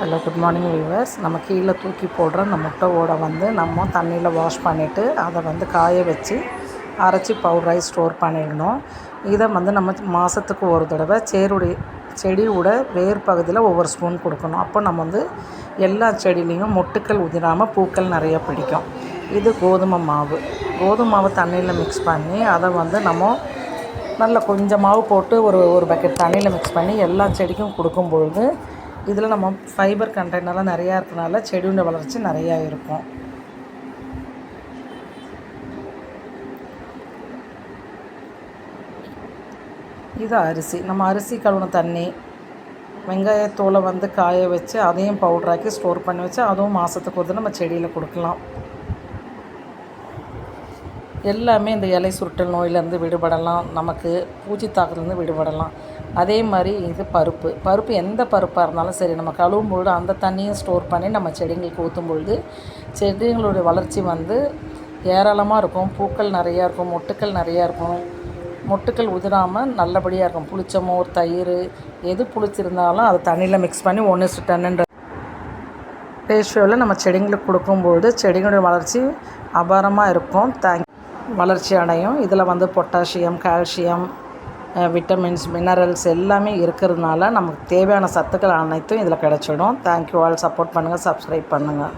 Hello good morning viewers நம்ம கீழே தூக்கி போடுற அந்த முட்டை ஓடை வந்து நம்ம தண்ணியில் வாஷ் பண்ணிவிட்டு அதை வந்து காய வச்சு அரைச்சி பவுடராகி ஸ்டோர் பண்ணிடணும். இதை வந்து நம்ம மாதத்துக்கு ஒரு தடவை சேருடைய செடியோட வேர் பகுதியில் ஒவ்வொரு ஸ்பூன் கொடுக்கணும். அப்போ நம்ம வந்து எல்லா செடியிலையும் மொட்டுக்கள் உதிராமல் பூக்கள் நிறைய பிடிக்கும். இது கோதுமை மாவு. கோதுமை மாவு தண்ணியில் மிக்ஸ் பண்ணி அதை வந்து நம்ம நல்லா கொஞ்சம் மாவு போட்டு ஒரு ஒரு பக்கெட் தண்ணியில் மிக்ஸ் பண்ணி எல்லா செடிக்கும் கொடுக்கும் பொழுது இதில் நம்ம ஃபைபர் கண்டெய்னர்லாம் நிறையா இருக்கனால செடியோட வளர்ச்சி நிறையா இருக்கும். இது அரிசி. நம்ம அரிசி கழுவுன தண்ணி வெங்காயத்தோலை வந்து காய வச்சு அதையும் பவுடராக்கி ஸ்டோர் பண்ணி வச்சு அதுவும் மாதத்துக்கு ஒரு நம்ம செடியில் கொடுக்கலாம். எல்லாமே இந்த இலை சுருட்டல் நோயிலேருந்து விடுபடலாம். நமக்கு பூச்சி தாக்கத்துலேருந்து விடுபடலாம். அதே மாதிரி இது பருப்பு. பருப்பு எந்த பருப்பாக இருந்தாலும் சரி நம்ம கழுவும் பொழுது அந்த தண்ணியும் ஸ்டோர் பண்ணி நம்ம செடிங்களுக்கு ஊற்றும் பொழுது செடிங்களுடைய வளர்ச்சி வந்து ஏராளமாக இருக்கும். பூக்கள் நிறையா இருக்கும் மொட்டுக்கள் நிறையா இருக்கும். மொட்டுக்கள் உதிராமல் நல்லபடியாக இருக்கும். புளிச்ச மோர் தயிர் எது புளிச்சிருந்தாலும் அதை தண்ணியில் மிக்ஸ் பண்ணி ஒன்று டன்னுன்ற ரேஷியோவில் நம்ம செடிங்களுக்கு கொடுக்கும்பொழுது செடிகளுடைய வளர்ச்சி அபாரமாக இருக்கும். தேங்க் வளர்ச்சி அடையும். இதில் வந்து பொட்டாசியம் கால்சியம் விட்டமின்ஸ் மினரல்ஸ் எல்லாமே இருக்கிறதுனால நமக்கு தேவையான சத்துக்கள் அனைத்தும் இதில் கிடச்சிடும். தேங்க்யூ ஆல் சப்போர்ட் பண்ணுங்கள் சப்ஸ்கிரைப் பண்ணுங்கள்